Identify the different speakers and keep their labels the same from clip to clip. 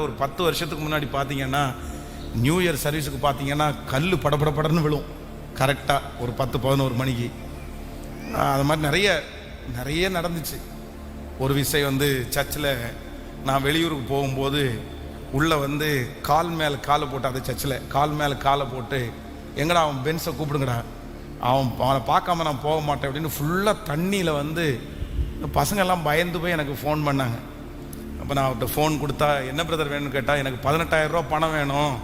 Speaker 1: ஒரு பத்து வருஷத்துக்கு முன்னாடி பார்த்தீங்கன்னா நியூ இயர் சர்வீஸுக்கு பார்த்தீங்கன்னா கல் படபடபடன்னு விழும். கரெக்டாக ஒரு பத்து பதினோரு மணிக்கு. அது மாதிரி நிறைய நிறைய நடந்துச்சு. ஒரு விஷயம் வந்து சர்ச்சில் நான் வெளியூருக்கு போகும்போது உள்ளே வந்து கால் மேலே காலை போட்டு அது சர்ச்சில் கால் மேலே காலை போட்டு எங்கடா அவன் பென்ஸை கூப்பிடுங்கடா? அவன் அவனை பார்க்காம நான் போக மாட்டேன் அப்படின்னு ஃபுல்லாக தண்ணியில் வந்து பசங்கெல்லாம் பயந்து போய் எனக்கு ஃபோன் பண்ணாங்க. அப்போ நான் அவர்கிட்ட ஃபோன் கொடுத்தா என்ன பிரதர் வேணும்னு கேட்டால் எனக்கு 18000 ரூபா பணம் வேணும்.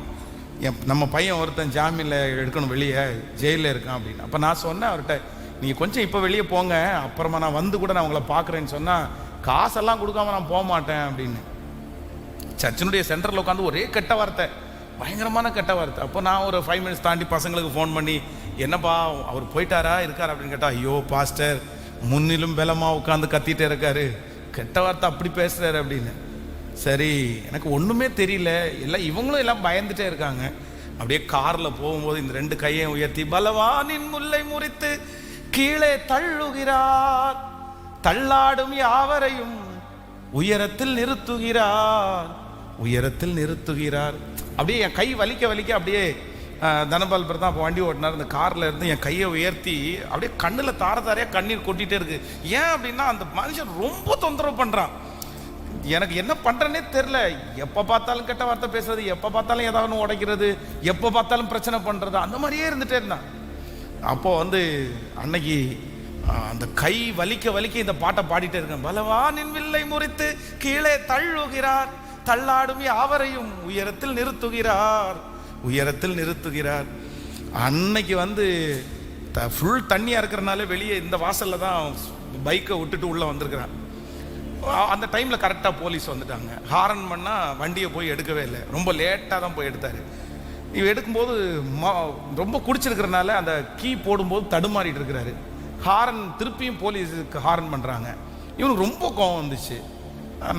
Speaker 1: என் நம்ம பையன் ஒருத்தன் ஜாமீனில் எடுக்கணும் வெளியே ஜெயிலில் இருக்கான் அப்படின்னு. அப்போ நான் சொன்னேன் அவர்கிட்ட நீங்கள் கொஞ்சம் இப்போ வெளியே போங்க. அப்புறமா நான் வந்து கூட நான் உங்களை பார்க்குறேன்னு சொன்னால் காசெல்லாம் கொடுக்காம நான் போக மாட்டேன். அப்படின்னு. சர்ச்சினுடைய சென்டரில் உட்காந்து ஒரே கெட்ட வார்த்தை. பயங்கரமான கெட்ட வார்த்தை. அப்போ நான் ஒரு ஃபைவ் மினிட்ஸ் தாண்டி பசங்களுக்கு ஃபோன் பண்ணி என்னப்பா அவர் போயிட்டாரா? இருக்கார்? அப்படின்னு கேட்டால் ஐயோ பாஸ்டர் முன்னிலும் பலமாக உட்காந்து கத்திட்டே இருக்காரு. கெட்ட வார்த்தை அப்படி பேசுகிறாரு அப்படின்னு. சரி எனக்கு ஒன்றுமே தெரியல. எல்லாம் இவங்களும் எல்லாம் பயந்துட்டே இருக்காங்க. அப்படியே காரில் போகும்போது இந்த ரெண்டு கையை உயர்த்தி பலவானின் முல்லை முறித்து கீழே தள்ளுகிறார். தள்ளாடும் யாவரையும் உயரத்தில் நிறுத்துகிறார். உயரத்தில் நிறுத்துகிறார். அப்படியே என் கை வலிக்க வலிக்க அப்படியே தனபால் பிரதான் அப்போ வண்டி ஓட்டினார். அந்த காரில் இருந்து என் கையை உயர்த்தி அப்படியே கண்ணில் தார தாரையாக கண்ணீர் கொட்டிகிட்டே இருக்கு. ஏன் அப்படின்னா அந்த மனுஷன் ரொம்ப தொந்தரவு பண்ணுறான் எனக்கு என்ன பண்ணுறேனே தெரில எப்போ பார்த்தாலும் கெட்ட வார்த்தை பேசுறது எப்போ பார்த்தாலும் ஏதாவது ஒன்று உடைக்கிறது எப்போ பார்த்தாலும் பிரச்சனை பண்ணுறது அந்த மாதிரியே இருந்துகிட்டே இருந்தான். அப்போ வந்து அன்னைக்கு அந்த கை வலிக்க வலிக்க இந்த பாட்டை பாடிட்டே இருக்கேன். பலவானின் வில்லை முறித்து கீழே தள்ளுகிறார் தள்ளாடும் யாவரையும் உயரத்தில் நிறுத்துகிறார். உயரத்தில் நிறுத்துகிறார். அன்னைக்கு வந்து த ஃபுல் தண்ணியாக இருக்கிறனால வெளியே இந்த வாசலில் தான் பைக்கை விட்டுட்டு உள்ளே வந்திருக்கிறான். அந்த டைமில் கரெக்டாக போலீஸ் வந்துட்டாங்க. ஹாரன் பண்ணால் வண்டியை போய் எடுக்கவே இல்லை. ரொம்ப லேட்டாக தான் போய் எடுத்தார். இவ எடுக்கும்போது ரொம்ப குடிச்சிருக்கிறனால அந்த கீ போடும்போது தடுமாறிட்டு இருக்கிறாரு. ஹாரன் திருப்பியும் போலீஸுக்கு ஹாரன் பண்ணுறாங்க இவனுக்கு ரொம்ப கோவம் வந்துச்சு.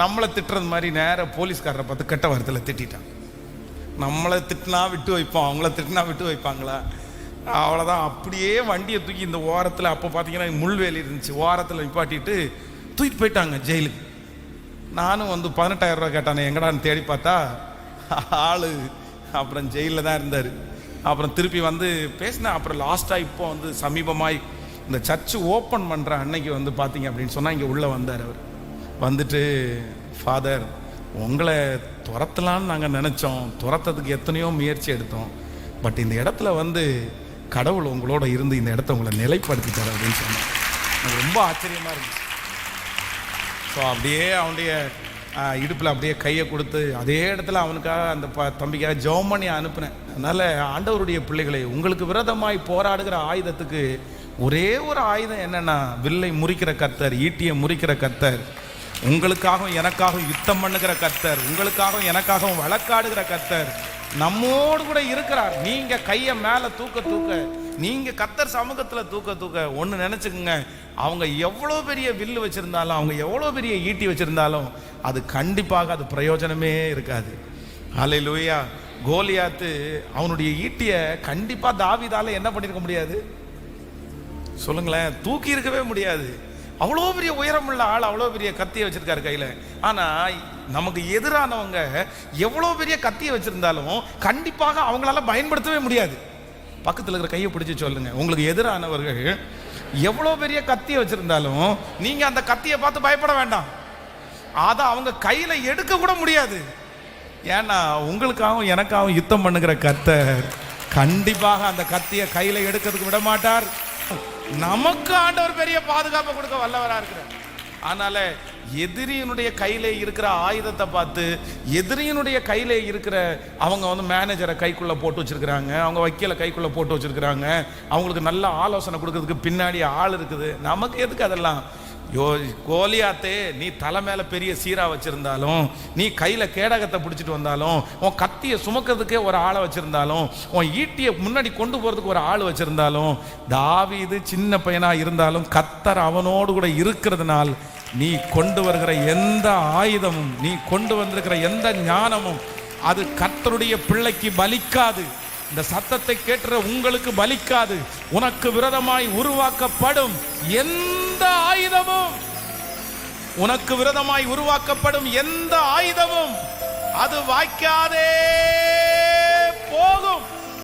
Speaker 1: நம்மளை திட்டுறது மாதிரி நேராக போலீஸ்காரரை பார்த்து கெட்ட வாரத்தில் திட்டிட்டான். நம்மளை திட்டினா விட்டு வைப்போம் அவங்கள திட்டினா விட்டு வைப்பாங்களா? அவ்வளோதான் அப்படியே வண்டியை தூக்கி இந்த ஓரத்தில் அப்போ பார்த்தீங்கன்னா முள்வேலி இருந்துச்சு. ஓரத்தில் நிப்பாட்டிட்டு தூக்கிட்டு போயிட்டாங்க ஜெயிலுக்கு. நானும் வந்து 18000 ரூபா கேட்டானே எங்கடான்னு தேடி பார்த்தா? ஆளு அப்புறம் ஜெயிலில் தான் இருந்தார். அப்புறம் திருப்பி வந்து பேசினேன் அப்புறம் லாஸ்ட்டாக இப்போ வந்து சமீபமாய் இந்த சர்ச்சு ஓப்பன் பண்ணுற அன்னைக்கு வந்து பார்த்தீங்க அப்படின்னு சொன்னால் இங்கே உள்ளே வந்தார் அவர். வந்துட்டு ஃபாதர் உங்களை துரத்தலான்னு நாங்கள் நினச்சோம். துரத்ததுக்கு எத்தனையோ முயற்சி எடுத்தோம். பட் இந்த இடத்துல வந்து கடவுள் உங்களோட இருந்து இந்த இடத்த உங்களை நிலைப்படுத்திட்டார் அப்படின்னு சொன்னார் ரொம்ப ஆச்சரியமாக இருந்துச்சு. ஸோ அப்படியே அவனுடைய இடுப்பில் அப்படியே கையை கொடுத்து அதே இடத்துல அவனுக்காக அந்த ப தம்பிக்காக ஜெபம் பண்ணி அனுப்புனேன். அதனால் ஆண்டவருடைய பிள்ளைகளை உங்களுக்கு விரதமாய் போராடுகிற ஆயுதத்துக்கு ஒரே ஒரு ஆயுதம் என்னென்னா வில்லை முறிக்கிற கத்தர் ஈட்டியை முறிக்கிற கத்தர் உங்களுக்காகவும் எனக்காகவும் யுத்தம் பண்ணுகிற கர்த்தர் உங்களுக்காகவும் எனக்காகவும் வழக்காடுகிற கர்த்தர். நம்மோடு கூட இருக்கிறார். நீங்க கையை மேல தூக்க தூக்க நீங்க கத்தர் சமூகத்துல தூக்க தூக்க ஒண்ணு நினைச்சுக்கோங்க. அவங்க எவ்வளவு பெரிய வில்லு வச்சிருந்தாலும் அவங்க எவ்வளவு பெரிய ஈட்டி வச்சிருந்தாலும் அது கண்டிப்பாக அது பிரயோஜனமே இருக்காது. அலை லூயா கோலியாத்து அவனுடைய ஈட்டிய கண்டிப்பா தாவிதால என்ன பண்ணிருக்க முடியாது? சொல்லுங்களேன் தூக்கி இருக்கவே முடியாது. அவ்வளோ பெரிய உயரமுள்ள ஆள் அவ்வளோ பெரிய கத்தியை வச்சுருக்காரு கையில். ஆனால் நமக்கு எதிரானவங்க எவ்வளோ பெரிய கத்தியை வச்சுருந்தாலும் கண்டிப்பாக அவங்களால பயன்படுத்தவே முடியாது. பக்கத்தில் இருக்கிற கையை பிடிச்சி சொல்லுங்கள் உங்களுக்கு எதிரானவர்கள் எவ்வளோ பெரிய கத்தியை வச்சுருந்தாலும் நீங்கள் அந்த கத்தியை பார்த்து பயப்பட வேண்டாம். அதை அவங்க கையில் எடுக்க கூட முடியாது. ஏன்னா உங்களுக்காகவும் எனக்காகவும் யுத்தம் பண்ணுகிற கத்தர் கண்டிப்பாக அந்த கத்தியை கையில் எடுக்கிறதுக்கு விட மாட்டார் நமக்கு ஆண்டவர் பெரிய பாதுகாப்பை கொடுக்க வல்லவராக இருக்கிறார். அதனால எதிரியினுடைய கையில இருக்கிற ஆயுதத்தை பார்த்து எதிரியினுடைய கையில இருக்கிற அவங்க வந்து மேனேஜரை கைக்குள்ள போட்டு வச்சிருக்கிறாங்க. அவங்க வக்கீல கைக்குள்ள போட்டு வச்சிருக்கிறாங்க. அவங்களுக்கு நல்ல ஆலோசனை கொடுக்கறதுக்கு பின்னாடி ஆள் இருக்குது. நமக்கு எதுக்கு அதெல்லாம்? யோ கோலியாத்தே நீ தலை மேலே பெரிய சீரா வச்சுருந்தாலும் நீ கையில் கேடகத்தை பிடிச்சிட்டு வந்தாலும் உன் கத்தியை சுமக்கிறதுக்கே ஒரு ஆளை வச்சுருந்தாலும் உன் ஈட்டியை முன்னாடி கொண்டு போகிறதுக்கு ஒரு ஆள் வச்சுருந்தாலும் தாவி இது சின்ன பையனாக இருந்தாலும் கத்தர் அவனோடு கூட இருக்கிறதுனால் நீ கொண்டு வருகிற எந்த ஆயுதமும் நீ கொண்டு வந்திருக்கிற எந்த ஞானமும் அது கத்தருடைய பிள்ளைக்கு பலிக்காது. இந்த சத்தத்தை கேட்டுற உங்களுக்கு பலிக்காது. உனக்கு விரதமாய் உருவாக்கப்படும் எந்த ஆயுதமும் உனக்கு விரதமாய் உருவாக்கப்படும் எந்த ஆயுதமும் அது வாய்க்காதே போகும்.